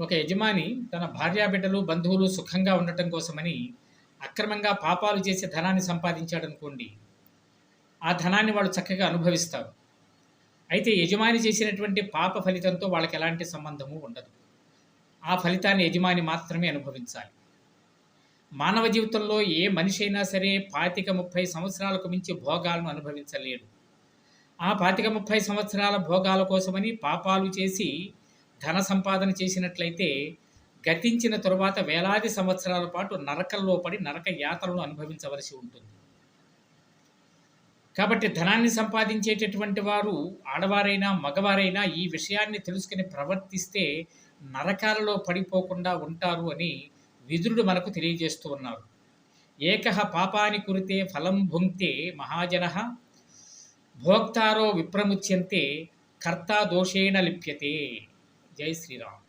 ఒక యజమాని తన భార్యాబిడ్డలు బంధువులు సుఖంగా ఉండటం కోసమని అక్రమంగా పాపాలు చేసే ధనాన్ని సంపాదించాడనుకోండి. ఆ ధనాన్ని వాళ్ళు చక్కగా అనుభవిస్తారు. అయితే యజమాని చేసినటువంటి పాప ఫలితంతో వాళ్ళకి ఎలాంటి సంబంధము ఉండదు. ఆ ఫలితాన్ని యజమాని మాత్రమే అనుభవించాలి. మానవ జీవితంలో ఏ మనిషి అయినా సరే పాతిక ముప్పై సంవత్సరాలకు మించి భోగాలను అనుభవించలేడు. ఆ పాతిక ముప్పై సంవత్సరాల భోగాల కోసమని పాపాలు చేసి ధన సంపాదన చేసినట్లయితే గతించిన తరువాత వేలాది సంవత్సరాల పాటు నరకంలో పడి నరక యాతలను అనుభవించవలసి ఉంటుంది. కాబట్టి ధనాన్ని సంపాదించేటటువంటి వారు ఆడవారైనా మగవారైనా ఈ విషయాన్ని తెలుసుకుని ప్రవర్తిస్తే నరకాలలో పడిపోకుండా ఉంటారు అని విదురుడు మనకు తెలియజేస్తూ ఉన్నారు. ఏకహ పాపాని కురితే ఫలం భుంక్తే మహాజన భోక్తారో విప్రముచ్యంతే కర్తా దోషేణ లిప్యతే. జై శ్రీరామ్.